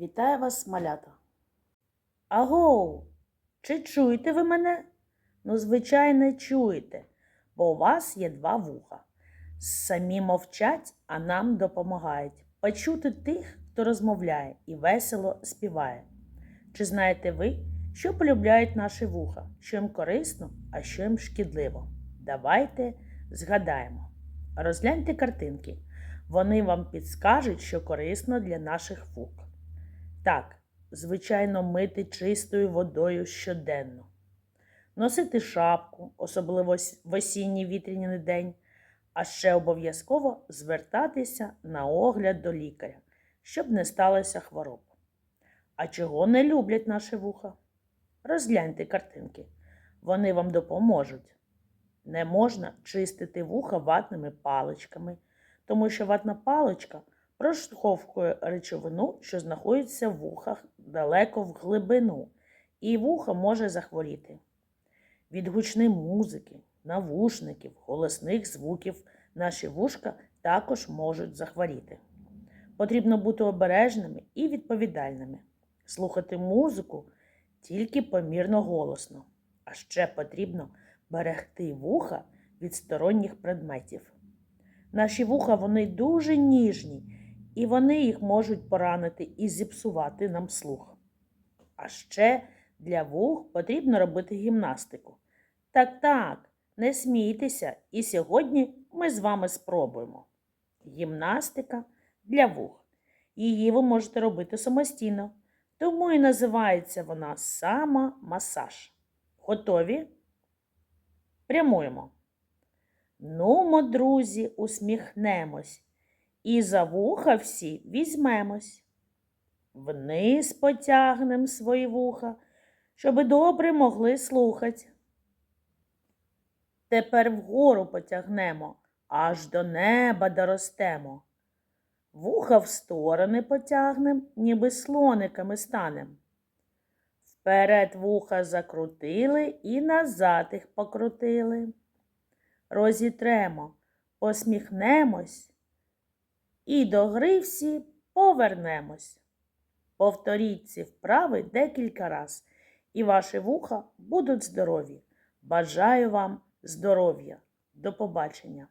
Вітаю вас, малята. Агоу! Чи чуєте ви мене? Ну, звичайно, чуєте, бо у вас є два вуха. Самі мовчать, а нам допомагають почути тих, хто розмовляє і весело співає. Чи знаєте ви, що полюбляють наші вуха, що їм корисно, а що їм шкідливо? Давайте згадаємо. Розгляньте картинки. Вони вам підскажуть, що корисно для наших вух. Так, звичайно, мити чистою водою щоденно. Носити шапку, особливо в осінній вітряний день, а ще обов'язково звертатися на огляд до лікаря, щоб не сталося хвороб. А чого не люблять наші вуха? Розгляньте картинки. Вони вам допоможуть. Не можна чистити вуха ватними паличками, тому що ватна паличка проштовхує речовину, що знаходиться в вухах далеко в глибину, і вухо може захворіти. Від гучної музики, навушників, голосних звуків наші вушка також можуть захворіти. Потрібно бути обережними і відповідальними, слухати музику тільки помірно голосно, а ще потрібно берегти вуха від сторонніх предметів. Наші вуха вони дуже ніжні, і вони їх можуть поранити і зіпсувати нам слух. А ще для вух потрібно робити гімнастику. Так, так, не смійтеся, і сьогодні ми з вами спробуємо. Гімнастика для вух. Її ви можете робити самостійно, тому і називається вона самомасаж. Готові? Прямуємо. Нумо, друзі, усміхнемось, і за вуха всі візьмемось. Вниз потягнем свої вуха, щоби добре могли слухать. Тепер вгору потягнемо, аж до неба доростемо. Вуха в сторони потягнем, ніби слониками станем. Вперед вуха закрутили і назад їх покрутили. Розітремо, посміхнемось і до гри всі повернемось. Повторіть ці вправи декілька раз, і ваші вуха будуть здорові. Бажаю вам здоров'я. До побачення!